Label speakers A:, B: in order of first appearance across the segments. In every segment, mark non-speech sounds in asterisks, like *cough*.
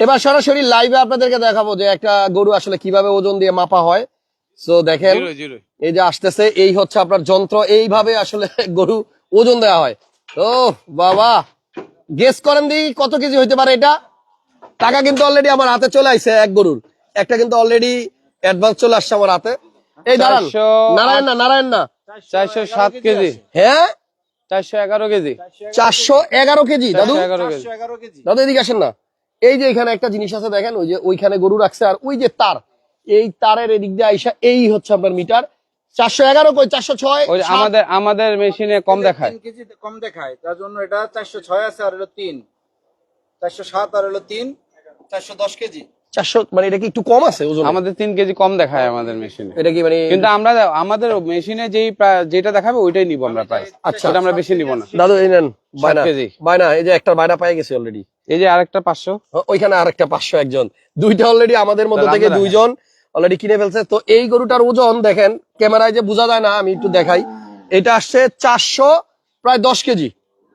A: এবার সরাসরি লাইভে আপনাদেরকে দেখাবো যে একটা গরু আসলে কীভাবে ওজন দিয়ে মাপা হয়। তো দেখেন এই যে আসতেছে এই হচ্ছে আপনার যন্ত্র এইভাবে আসলে *laughs* গরু ওজন দেওয়া হয়। ও বাবা গেস করেন দি কত কেজি হইতে পারে এটা। টাকা কিন্তু অলরেডি আমার হাতে চলে আসছে এক গরুর। একটা কিন্তু অলরেডি অ্যাডভান্স চলে আসছে আমার হাতে। এই দাঁড়ান নারায়ণ না নারায়ণ না।
B: চারশো সাত কেজি।
A: হ্যাঁ?
B: চারশো এগারো কেজি।
A: চারশো এগারো কেজি। দাদু?
B: চারশো এগারো কেজি।
A: দাদু এদিকে আসেন না। এই যে এখানে একটা জিনিস আছে দেখেন ওই যে ওইখানে গরু রাখছে আর ওই যে তার এই তারের এদিক দিয়ে আইসা এই হচ্ছে আপনার মিটার। চারশো এগারো কই? চারশো ছয়।
B: আমাদের আমাদের মেশিনে কম দেখায়।
C: কেজি কম দেখায় তার জন্য এটা চারশো ছয় আছে আর হলো তিন। চারশো সাত আর হলো তিন চারশো দশ কেজি।
A: চারশো মানে এটা কি একটু কম আছে ওজন?
B: আমাদের তিন কেজি কম দেখায় আমাদের মেশিনে।
A: এটা কি মানে
B: কিন্তু আমরা আমাদের মেশিনে যেই যেটা দেখাবে ওইটাই নিব আমরা প্রাইস।
A: আচ্ছা।
B: আমরা বেশি নিব না।
A: দাদু এই নেন বায়না।
B: কেজি।
A: বায়না এই যে একটা বায়না পেয়ে গেছে অলরেডি।
B: এই যে আরেকটা পাঁচশো।
A: ওইখানে আরেকটা পাঁচশো একজন। দুইটা অলরেডি আমাদের মধ্যে থেকে দুইজন অলরেডি কিনে ফেলছে। তো এই গরুটার ওজন দেখেন ক্যামেরায় যে বোঝা যায় না আমি একটু দেখাই। এটা আসছে চারশো প্রায় দশ কেজি।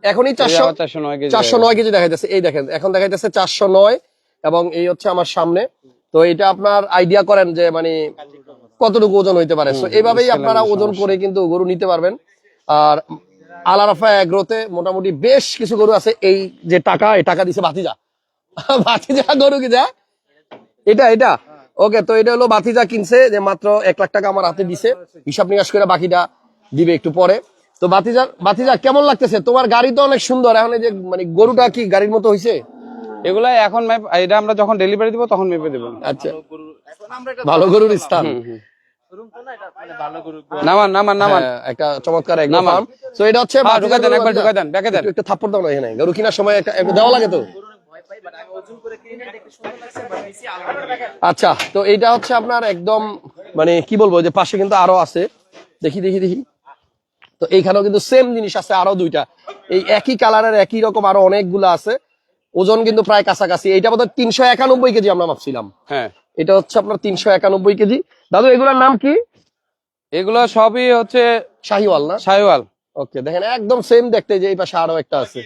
A: এখনই চারশো
B: চারশো নয় কেজি
A: চারশো নয় কেজি দেখা যাচ্ছে এই দেখেন এখন দেখা যাচ্ছে চারশো নয় এবং এই হচ্ছে আমার সামনে। তো এটা আপনার আইডিয়া করেন যে মানে কতটুকু ওজন হইতে পারে। তো এইভাবেই আপনারা ওজন করে কিন্তু গরু নিতে পারবেন। আর আলারাফা এগ্রোতে মোটামুটি বেশ কিছু গরু আছে। এই যে টাকা এই টাকা দিছে ভাতিজা। *laughs* ভাতিজা গরু কি যা? এটা এটা? ওকে তো এটা হলো বাতিজা কিনছে যে মাত্র এক লাখ টাকা আমার হাতে দিছে। হিসাব নিকাশ করে বাকিটা দিবে একটু পরে। তো বাতিজা বাতিজা কেমন লাগতেছে? তোমার গাড়ি তো অনেক সুন্দর। এখন এই যে মানে গরুটা কি গাড়ির মতো হয়েছে
B: এগুলা এখন এটা আমরা যখন ডেলিভারি দিব তখন মেপে দেবো।
A: আচ্ছা। ভালো গরুর স্থান।
B: নামান নামান নামান।
A: একটা চমৎকার এক
B: নামান।
A: তো এটা হচ্ছে
B: দেন, একবার
A: বাতিজা।
B: দেন, ব্যাকে দেন।
A: একটু- একটু থাপ্পড় দাও না এখানে গরু কেনার সময় একটা দেওয়া লাগে তো? আচ্ছা তো এইটা হচ্ছে আপনার একদম মানে কি বলব যে পাশে কিন্তু আরও আছে। দেখি দেখি দেখি। তো এইখানেও কিন্তু সেম জিনিস আছে আরও দুইটা। এই একই কালারের একই রকম আরও অনেকগুলো আছে। ওজন কিন্তু প্রায় কাছাকাছি। এইটা বোধহয় তিনশো একানব্বই কেজি আমরা ভাবছিলাম।
B: হ্যাঁ।
A: এটা হচ্ছে আপনার তিনশো একানব্বই কেজি। দাদু এগুলোর নাম কি?
B: এগুলো সবই হচ্ছে
A: শাহিওয়াল না?
B: সাইওয়াল
A: ওকে দেখেন একদম সেম দেখতে যে এই পাশে আরও একটা আছে।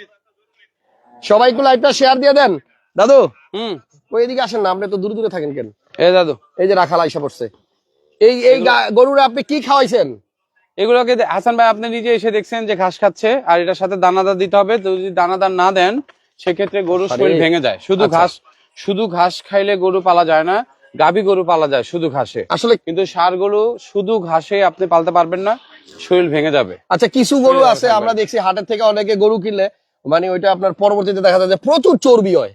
A: সবাইকে লাইভটা শেয়ার দিয়ে দেন। দাদু
B: হুম।
A: ওই এদিকে আসেন না আপনি তো দূরে দূরে থাকেন কেন?
B: এ দাদু।
A: এই যে রাখাল আইসা পড়ছে। এই এই গরুরে আপনি কি খাওয়াইছেন?
B: এগুলোকে হাসান ভাই আপনি নিজে এসে দেখছেন যে ঘাস খাচ্ছে আর এটার সাথে দানাদার দিতে হবে। যদি দানাদার না দেন সেক্ষেত্রে গরুর শরীর ভেঙে যায়। শুধু
A: আচ্ছা।
B: ঘাস শুধু ঘাস খাইলে গরু পালা যায় না গাবি গরু পালা যায় শুধু ঘাসে।
A: আসলে
B: কিন্তু সার গরু শুধু ঘাসে আপনি পালতে পারবেন না শরীর ভেঙে যাবে।
A: আচ্ছা কিছু গরু আছে আমরা দেখছি হাটের থেকে অনেকে গরু কিনলে মানে ওইটা আপনার পরবর্তীতে দেখা যায় যে প্রচুর চর্বি হয়।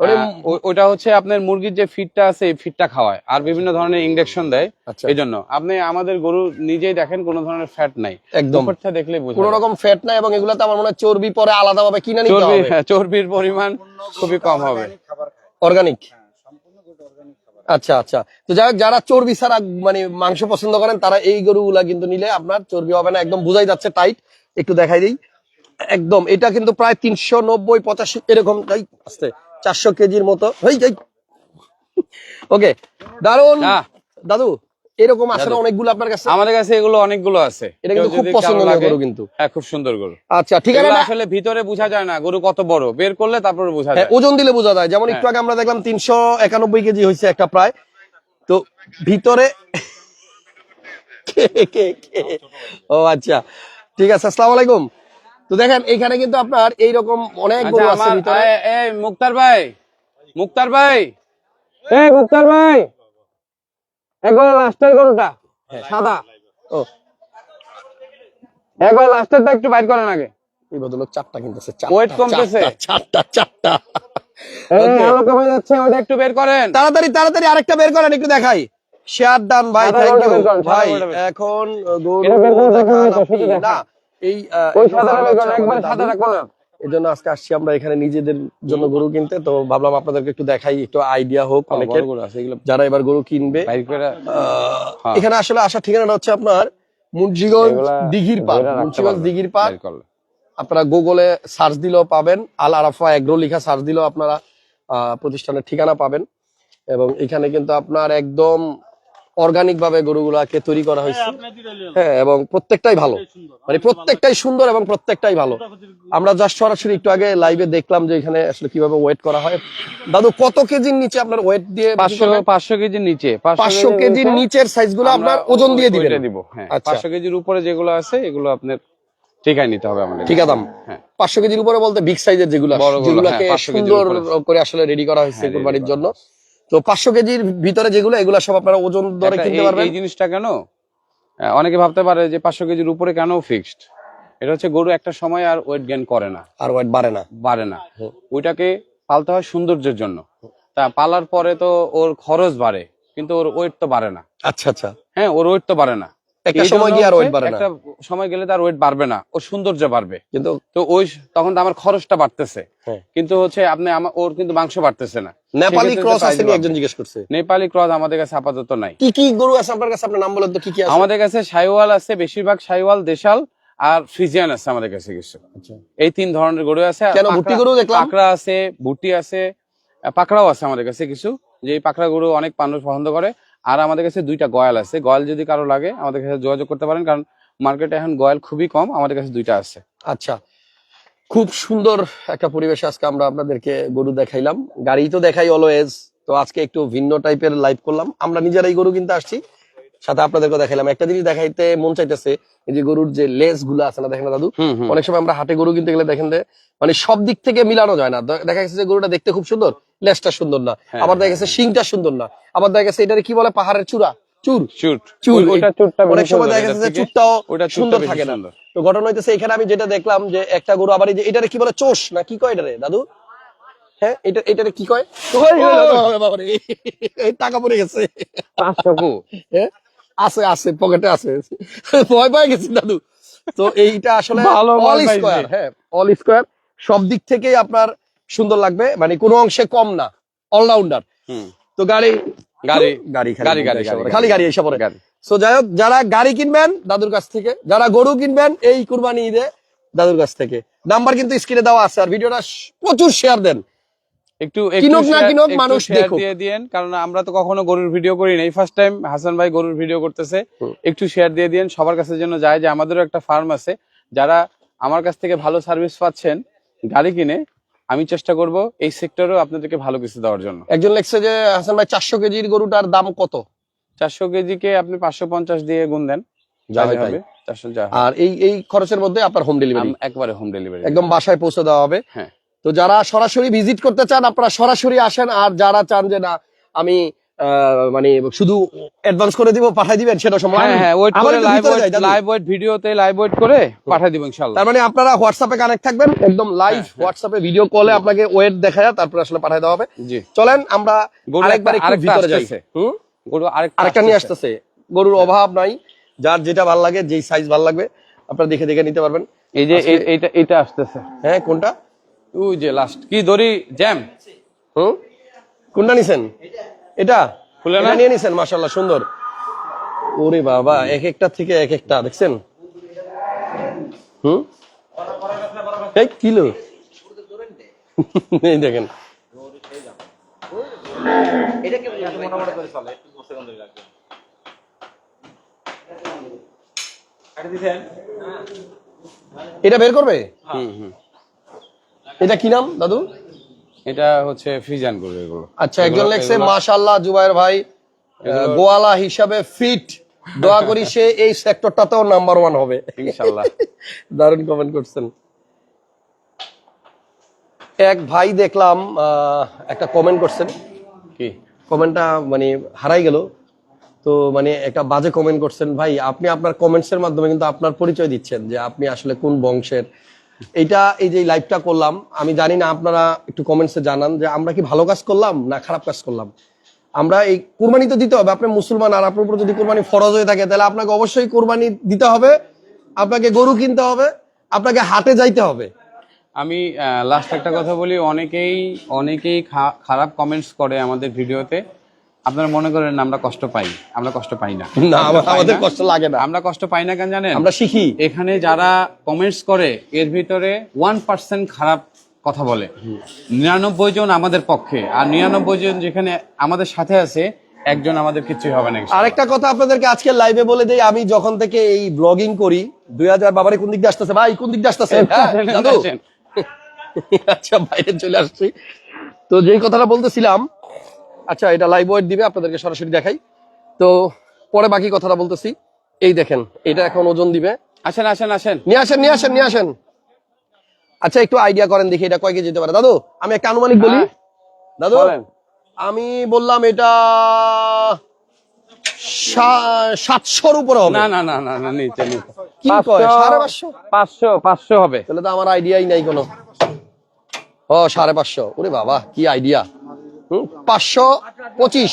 A: মানে
B: ও- ওটা হচ্ছে আপনার মুরগির যে ফিটটা আছে এই ফিটটা খাওয়ায় আর বিভিন্ন ধরনের ইনজেকশন দেয়।
A: আচ্ছা।
B: এই জন্য আপনি আমাদের গরু নিজেই দেখেন কোনো ধরনের ফ্যাট নাই।
A: একদম।
B: দেখলে
A: কোন রকম ফ্যাট নাই এবং এগুলাতে আমার মনে হয় চর্বি পরে আলাদা ভাবে কিনে নিতে হবে।
B: হ্যাঁ, চর্বির পরিমাণ খুবই কম হবে।
A: অর্গানিক
C: হ্যাঁ
A: আচ্ছা আচ্ছা। তো যাই হোক, যারা চর্বি ছাড়া মানে মাংস পছন্দ করেন তারা এই গরুগুলা কিন্তু নিলে আপনার চর্বি হবে না একদম বোঝাই যাচ্ছে টাইট একটু দেখাই দিই। একদম এটা কিন্তু প্রায় তিনশো নব্বই পঁচাশি এরকম তাই আস্তে চারশো কেজির মতো। ওকে *laughs*
B: দারুণ
A: দাদু এরকম আসলে। অনেকগুলো আপনার কাছে?
B: আমাদের কাছে এগুলো অনেকগুলো আছে।
A: এটা কিন্তু খুব
B: লাগে,
A: গরু কিন্তু।
B: হ্যাঁ খুব সুন্দর গরু।
A: আচ্ছা ঠিক আছে
B: আসলে ভিতরে বোঝা যায় না গরু কত বড়। বের করলে তারপরে বোঝা
A: হ্যাঁ,
B: যায়।
A: ওজন দিলে বোঝা যায়। যেমন একটু
B: হ্যাঁ।
A: আগে আমরা দেখলাম তিনশো একানব্বই কেজি হয়েছে একটা প্রায়। তো ভিতরে কে, কে, কে? ও আচ্ছা। ঠিক আছে আসসালামু আলাইকুম। তো দেখেন এখানে কিন্তু আপনার এইরকম অনেক
B: আচ্ছা
A: গরু আছে ভিতরে।
B: এই মুক্তার ভাই মুক্তার ভাই। এই মুক্তার ভাই। একবার লাস্টের গরুটা। সাদা।
A: ও।
B: একবার লাস্টেরটা একটু বাইর করেন আগে।
A: এই ভদ্রলোক চারটা কিনতেছে চারটা,
B: কমতেছে?
A: চারটা চারটা চারটা।
B: এই
A: Okay.
B: আলো কমে যাচ্ছে ওটা একটু বের করেন।
A: তাড়াতাড়ি তাড়াতাড়ি আরেকটা বের করেন একটু দেখাই। শেয়ার ডান ভাই
B: সাদা
A: থ্যাংক ইউ
B: সাদা
A: ভাই এখন গরু। না এই
B: ওই করেন একবার সাদা। না
A: এই জন্য আজকে আসছি আমরা এখানে নিজেদের জন্য গরু কিনতে তো ভাবলাম আপনাদেরকে একটু দেখাই একটু আইডিয়া হোক
B: আছে এগুলো
A: যারা এবার গরু কিনবে
B: হ্যাঁ।
A: এখানে আসলে আসার ঠিকানাটা হচ্ছে আপনার মুন্সিগঞ্জ দিঘির পার
B: ধরে রাখতে
A: মুন্সিগঞ্জ দিঘির পার
B: বাইর করলে।
A: আপনারা গুগলে সার্চ দিলেও পাবেন আল আরাফা এগ্রো লিখা সার্চ দিলেও আপনারা আহ, প্রতিষ্ঠানের ঠিকানা পাবেন এবং এখানে কিন্তু আপনার একদম অর্গানিক ভাবে গরুগুলাকে তৈরি করা হয়েছে। হ্যাঁ এবং প্রত্যেকটাই ভালো। মানে প্রত্যেকটাই সুন্দর এবং প্রত্যেকটাই ভালো। আমরা জাস্ট সরাসরি একটু আগে লাইভে দেখলাম যে এখানে আসলে কীভাবে ওয়েট করা হয়। দাদু কত কেজির নিচে আপনার ওয়েট দিয়ে
B: পাঁচশো পাঁচশো কেজির নিচে।
A: পাঁচশো কেজির নিচের
B: সাইজগুলো
A: আপনার ওজন দিয়ে দিবেন।
B: ওইটা দিব হ্যাঁ।
A: আচ্ছা।
B: পাঁচশো কেজির উপরে যেগুলো আছে এগুলো আপনার ঠিকায় নিতে হবে আমাদের
A: ঠিক আছে
B: হ্যাঁ।
A: পাঁচশো কেজির উপরে বলতে বিগ সাইজের যেগুলো
B: বড়গুলো,
A: যেগুলোকে
B: হ্যাঁ, 500 কেজির
A: সুন্দর করে আসলে রেডি করা হয়েছে
B: হ্যাঁ,
A: কোরবানির জন্য। তো পাঁচশো কেজির ভিতরে যেগুলো এগুলো সব আপনারা ওজন দরে কিনতে পারবেন।
B: এই জিনিসটা কেন? অনেকে ভাবতে পারে যে পাঁচশো কেজির উপরে কেন ফিক্সড এটা হচ্ছে গরু একটা সময় আর ওয়েট গেন করে না।
A: আর ওয়েট বাড়ে না।
B: বাড়ে না। ওইটাকে পালতে হয় সৌন্দর্যের জন্য। তা পালার পরে তো ওর খরচ বাড়ে কিন্তু ওর ওয়েট তো বাড়ে না।
A: আচ্ছা আচ্ছা।
B: হ্যাঁ ওর ওয়েট তো বাড়ে না।
A: একটা সময় গিয়ে আর ওয়েট বাড়ে না।
B: একটা সময় গেলে তার ওয়েট বাড়বে না ওর সৌন্দর্য বাড়বে।
A: কিন্তু
B: তো ওই তখন তো আমার খরচটা বাড়তেছে।
A: হ্যাঁ।
B: কিন্তু হচ্ছে আপনি আমার ওর কিন্তু মাংস বাড়তেছে না।
A: নেপালি ক্রস আছে একজন জিজ্ঞেস করছে।
B: নেপালি ক্রস আমাদের কাছে আপাতত নাই।
A: কি কি গরু আছে আপনার কাছে? আপনার নাম বলেন তো কি কি আছে?
B: আমাদের কাছে সাইওয়াল আছে বেশিরভাগ সাইওয়াল দেশাল আর ফ্রিজিয়ান আছে আমাদের কাছে কিছু।
A: আচ্ছা।
B: এই তিন ধরনের গরু আছে।
A: কেন ভুট্টি গরু দেখলাম।
B: পাকড়া আছে ভুট্টি আছে পাকড়াও আছে আমাদের কাছে কিছু। যে পাকড়া গরু অনেক মানুষ পছন্দ করে। আর আমাদের কাছে দুইটা গয়াল আছে। গয়াল যদি কারও লাগে, আমাদের কাছে যোগাযোগ করতে পারেন, কারণ মার্কেটে এখন গয়াল খুবই কম, আমাদের কাছে দুইটা আছে।
A: আচ্ছা খুব সুন্দর একটা পরিবেশে আজকে আমরা আপনাদেরকে গরু দেখাইলাম। গাড়ি তো দেখাই অলওয়েজ তো আজকে একটু ভিন্ন টাইপের লাইভ করলাম। আমরা নিজেরাই গরু কিনতে আসছি। সাথে আপনাদেরকে দেখাইলাম। একটা জিনিস দেখাইতে মন চাইতেছে এই যে গরুর যে লেসগুলো আছে না দেখেন দাদু? অনেক সময় আমরা হাটে গরু কিনতে গেলে দেখেন মানে সব দিক থেকে মিলানো যায় না। দেখা গেছে যে গরুটা দেখতে খুব সুন্দর লেজটা সুন্দর না।
B: হ্যাঁ,
A: আবার দেখা গেছে শিংটা সুন্দর না। আবার দেখা গেছে এটারে কি বলে পাহাড়ের চূড়া? চুর। অনেক সময় দেখা গেছে যে সুন্দর থাকে না। তো ঘটনা হইতেছে এখানে আমি যেটা দেখলাম যে একটা গরু আবার এই যে এটারে কি বলে চোষ না কি কয় এটারে দাদু? হ্যাঁ এটা এটারে কি কয়? টাকা পড়ে গেছে। হ্যাঁ? আছে আছে পকেটে আছে। ভয় পাই গেছি দাদু। তো এইটা আসলে *laughs*
B: ভালো
A: অল স্কোয়ার হ্যাঁ অল স্কোয়ার সব দিক থেকেই আপনার সুন্দর লাগবে মানে কোনো অংশে কম না অলরাউন্ডার
B: হুম।
A: তো গাড়ি
B: গাড়ি
A: গাড়ি
B: গাড়ি, গাড়ি,
A: খালি গাড়ি এসে পড়ে
B: গাড়ি।
A: সো যাই হোক যারা গাড়ি কিনবেন দাদুর কাছ থেকে যারা গরু কিনবেন এই কুরবানি ঈদে দাদুর কাছ থেকে। নাম্বার কিন্তু স্ক্রিনে দেওয়া আছে আর ভিডিওটা প্রচুর শেয়ার দেন।
B: একটু
A: কিনুক না কিনুক, মানুষ দেখুক।
B: দিয়ে দিয়েন কারণ আমরা তো কখনো গরুর ভিডিও করি নাই ফার্স্ট টাইম হাসান ভাই গরুর ভিডিও করতেছে একটু শেয়ার দিয়ে দিয়েন সবার কাছে যেন যায় যে আমাদেরও একটা ফার্ম আছে যারা আমার কাছ থেকে ভালো সার্ভিস পাচ্ছেন গাড়ি কিনে আমি চেষ্টা করব এই সেক্টরেও আপনাদেরকে ভালো কিছু দেওয়ার জন্য
A: একজন লেখছে যে হাসান ভাই চারশো কেজির গরুটার দাম কত
B: চারশো কেজিকে আপনি পাঁচশো পঞ্চাশ দিয়ে গুণ দেন
A: যা
B: তাহলে
A: তাই।
B: হবে চারশো যা হয়।
A: আর এই এই খরচের মধ্যে আপনার হোম ডেলিভারি
B: একবারে হোম ডেলিভারি
A: একদম বাসায় পৌঁছে দেওয়া হবে
B: হ্যাঁ।
A: তো যারা সরাসরি ভিজিট করতে চান আপনারা সরাসরি আসেন। আর যারা চান যে না আমি মানে শুধু অ্যাডভান্স করে দিব পাঠাই দিবেন সেটা সময়
B: হ্যাঁ হ্যাঁ ওয়েট করে লাইভ
A: দাদু।
B: লাইভ ওয়েট ভিডিওতে লাইভ ওয়েট করে পাঠিয়ে দিব ইনশাআল্লাহ।
A: তার মানে আপনারা হোয়াটসঅ্যাপে কানেক্ট থাকবেন একদম লাইভ
B: হ্যাঁ, হ্যাঁ।
A: হোয়াটসঅ্যাপে ভিডিও কলে আপনাকে ওয়েট দেখায় তারপরে আসলে পাঠাই দেওয়া হবে।
B: জি।
A: চলেন আমরা আরেকবার
B: একটা-
A: ভিতরে যাই। হুম?
B: গরু আরেকটা
A: আরেকটা নিয়ে
B: আসতেছে।
A: গরুর অভাব নাই যার যেটা ভালো লাগে যেই সাইজ ভালো লাগবে আপনারা দেখে দেখে নিতে পারবেন।
B: এই যে এইটা এটা আসতেছে।
A: হ্যাঁ কোনটা?
B: ওই যে লাস্ট কি দড়ি? জ্যাম
A: হুম কোনটা নিছেন? এটা?
B: খুলে না?
A: নিয়ে নিছেন মাশাল্লাহ সুন্দর। ওরে বাবা এক একটা থেকে এক একটা দেখছেন? হুম এই কিলো? এই দেখেন। এটা বের করবে?
B: হুম হুম।
A: এটা কি নাম দাদু?
B: এটা হচ্ছে ফ্রিজান গরু এগুলো।
A: আচ্ছা একজন লেখছে মাশাল্লাহ জুবাইর ভাই গোয়ালা হিসাবে ফিট দোয়া করি সে এই সেক্টরটাতেও নাম্বার ওয়ান হবে।
B: ইনশাল্লাহ *laughs*
A: দারুণ কমেন্ট করছেন। এক ভাই দেখলাম আহ, একটা কমেন্ট করছেন।
B: কি?
A: কমেন্টটা মানে হারাই গেল। তো মানে একটা বাজে কমেন্ট করছেন। ভাই আপনি আপনার কমেন্টস এর মাধ্যমে কিন্তু আপনার পরিচয় দিচ্ছেন যে আপনি আসলে কোন বংশের এইটা এই যে লাইভটা করলাম, আমি জানি না আপনারা একটু কমেন্টসে জানান যে আমরা কি ভালো কাজ করলাম না খারাপ কাজ করলাম। আমরা এই কুরবানি তো দিতে হবে, আপনি মুসলমান আর আপনার উপর যদি কুরবানি ফরজ হয়ে থাকে, তাহলে আপনাকে অবশ্যই কুরবানি দিতে হবে, আপনাকে গরু কিনতে হবে, আপনাকে হাটে যাইতে হবে।
B: আমি লাস্ট একটা কথা বলি, অনেকেই অনেকেই খারাপ কমেন্টস করে আমাদের ভিডিওতে আপনারা মনে করেন আমরা কষ্ট পাই আমরা কষ্ট পাই না।
A: না আমাদের কষ্ট লাগে না।
B: আমরা কষ্ট পাই না কেন জানেন?
A: আমরা শিখি।
B: এখানে যারা কমেন্টস করে এর ভিতরে ওয়ান পার্সেন্ট খারাপ কথা বলে। নিরানব্বই জন আমাদের পক্ষে আর নিরানব্বই জন যেখানে আমাদের সাথে আছে একজন আমাদের কিছুই হবে না
A: আরেকটা কথা আপনাদেরকে আজকে লাইভে বলে দেই আমি যখন থেকে এই ব্লগিং করি দুই হাজার বাবারে কোন দিক দিয়ে আসতেছে? ভাই কোন দিক দিয়ে আসতেছে? হ্যাঁ? আচ্ছা বাইরে চলে আসছি। তো যেই কথাটা বলতেছিলাম আচ্ছা এটা লাইভ ওয়েট দিবে আপনাদেরকে সরাসরি দেখাই। তো পরে বাকি কথাটা বলতেছি। এই দেখেন এটা এখন ওজন দিবে।
B: আসেন আসেন আসেন।
A: নিয়ে আসেন নিয়ে আসেন নিয়ে আসেন। আচ্ছা একটু আইডিয়া করেন দেখি এটা কয় কেজি যেতে পারে। দাদু আমি একটা আনুমানিক বলি।
B: হ্যাঁ।
A: দাদু
B: বলেন।
A: আমি বললাম এটা সাতশোর উপরে হবে।
B: না না না না না নিচে নিচে।
A: কি কয় সাড়ে পাঁচশো?
B: পাঁচশো পাঁচশো হবে।
A: তাহলে তো আমার আইডিয়াই নাই কোনো। ও সাড়ে পাঁচশো। ওরে বাবা কি আইডিয়া পাঁচশো পঁচিশ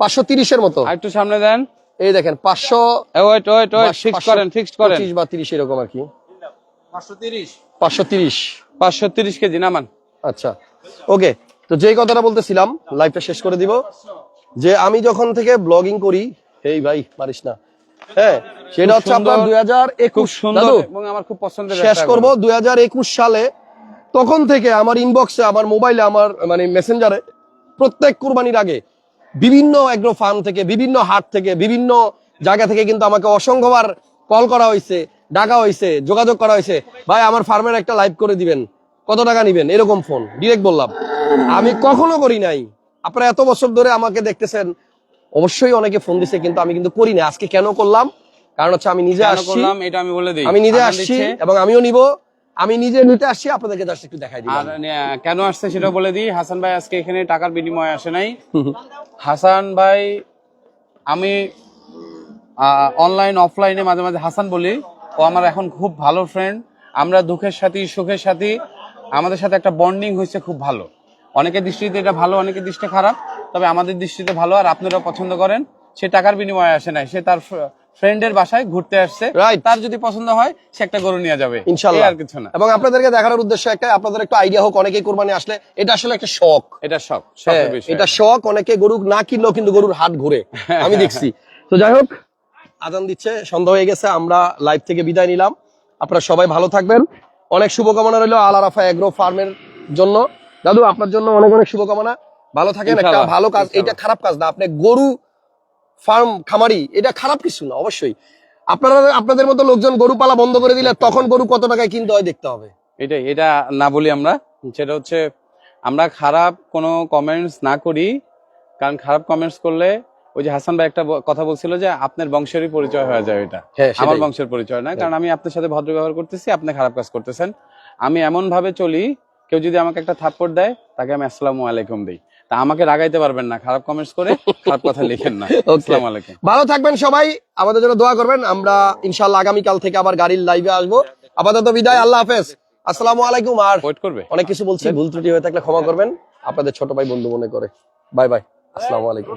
A: পাঁচশো তিরিশের মতো।
B: একটু সামনে দেন।
A: এই দেখেন পাঁচশো
B: ওয়েট ওয়েট ওয়েট ফিক্স করেন ফিক্স করেন।
A: পঁচিশ বা তিরিশ এরকম আর কি।
C: পাঁচশো তিরিশ।
A: পাঁচশো তিরিশ।
B: পাঁচশো তিরিশ কেজি নামান
A: আচ্ছা। ওকে তো যেই কথাটা বলতেছিলাম লাইভটা শেষ করে দিব। যে আমি যখন থেকে ব্লগিং করি এই ভাই পারিস না। হ্যাঁ সেটা হচ্ছে আপনার দুই হাজার একুশ।
B: সুন্দর এবং আমার খুব পছন্দের
A: শেষ করব দুই একুশ সালে। তখন থেকে আমার ইনবক্সে আমার মোবাইলে আমার মানে মেসেঞ্জারে প্রত্যেক কুরবানির আগে বিভিন্ন এগ্রো ফার্ম থেকে বিভিন্ন হাট থেকে বিভিন্ন জায়গা থেকে কিন্তু আমাকে অসংখ্যবার কল করা হয়েছে ডাকা হয়েছে যোগাযোগ করা হয়েছে ভাই আমার ফার্মের একটা লাইভ করে দিবেন কত টাকা নিবেন? এরকম ফোন ডিরেক্ট বললাম। আমি কখনো করি নাই। আপনারা এত বছর ধরে আমাকে দেখতেছেন অবশ্যই অনেকে ফোন দিছে কিন্তু আমি কিন্তু করি না আজকে কেন করলাম? কারণ হচ্ছে আমি নিজে আসছি।
B: এটা আমি বলে দিই।
A: আমি নিজে আসছি এবং আমিও নিব। আমি নিজে নিতে আসছি আপনাদেরকে জাস্ট একটু দেখাই দিই
B: আর কেন আসছে সেটা বলে দিই। হাসান ভাই আজকে এখানে টাকার বিনিময়ে আসে নাই। হাসান ভাই আমি অনলাইন অফলাইনে মাঝে মাঝে হাসান বলি। ও আমার এখন খুব ভালো ফ্রেন্ড আমরা দুঃখের সাথী সুখের সাথী। আমাদের সাথে একটা বন্ডিং হয়েছে খুব ভালো। অনেকের দৃষ্টিতে এটা ভালো অনেকের দৃষ্টিতে খারাপ। তবে আমাদের দৃষ্টিতে ভালো আর আপনারাও পছন্দ করেন। সে টাকার বিনিময়ে আসে নাই। সে তার ফ্রেন্ডের বাসায় ঘুরতে আসছে। তার যদি পছন্দ হয় সে একটা গরু নিয়ে যাবে।
A: ইনশাল্লাহ
B: আর কিছু না।
A: এবং আপনাদেরকে দেখানোর উদ্দেশ্য একটা আপনাদের একটু আইডিয়া হোক অনেকেই কোরবানি আসলে এটা আসলে একটা শখ।
B: এটা সব
A: হ্যাঁ, এটা শখ অনেকে গরু না কিনলেও কিন্তু গরুর হাট ঘুরে। *laughs* আমি দেখছি। তো যাই হোক আজান দিচ্ছে সন্ধ্যা হয়ে গেছে আমরা লাইভ থেকে বিদায় নিলাম। আপনারা সবাই ভালো থাকবেন। অনেক শুভকামনা রইল আল আরাফা এগ্রো ফার্মের জন্য। দাদু আপনার জন্য অনেক অনেক শুভকামনা। ভালো থাকেন একটা ভালো কাজ এটা খারাপ কাজ না আপনি গরু ফার্ম খামারি এটা খারাপ কিছু না অবশ্যই। আপনারা আপনাদের মতো লোকজন গরু পালা বন্ধ করে দিলে তখন গরু কত টাকায় কিনতে হয় দেখতে হবে।
B: এটাই এটা না বলি আমরা। সেটা হচ্ছে আমরা খারাপ কোনো কমেন্টস না করি কারণ খারাপ কমেন্টস করলে ওই যে হাসান ভাই একটা কথা বলছিল যে আপনার বংশেরই পরিচয় হয়ে যায় এটা।
A: হ্যাঁ
B: আমার বংশের পরিচয় না কারণ আমি আপনার সাথে ভদ্র ব্যবহার করতেছি আপনি খারাপ কাজ করতেছেন। আমি এমন ভাবে চলি কেউ যদি আমাকে একটা থাপ্পড় দেয় তাকে আমি আসসালামু আলাইকুম দিই। তা আমাকে রাগাইতে পারবেন না খারাপ কমেন্টস করে খারাপ কথা লিখেন না। *laughs* আসসালামু আলাইকুম।
A: ভালো থাকবেন সবাই আমাদের জন্য দোয়া করবেন আমরা ইনশাআল্লাহ আগামী কাল থেকে আবার গাড়ির লাইভে আসব। আপাতত বিদায় আল্লাহ হাফেজ। আসসালামু আলাইকুম আর
B: ওয়েট করবে।
A: অনেক কিছু বলছি ভুল ত্রুটি হয়ে থাকলে ক্ষমা করবেন। আপনাদের ছোট ভাই বন্ধু মনে করে। বাই বাই আসসালামু আলাইকুম।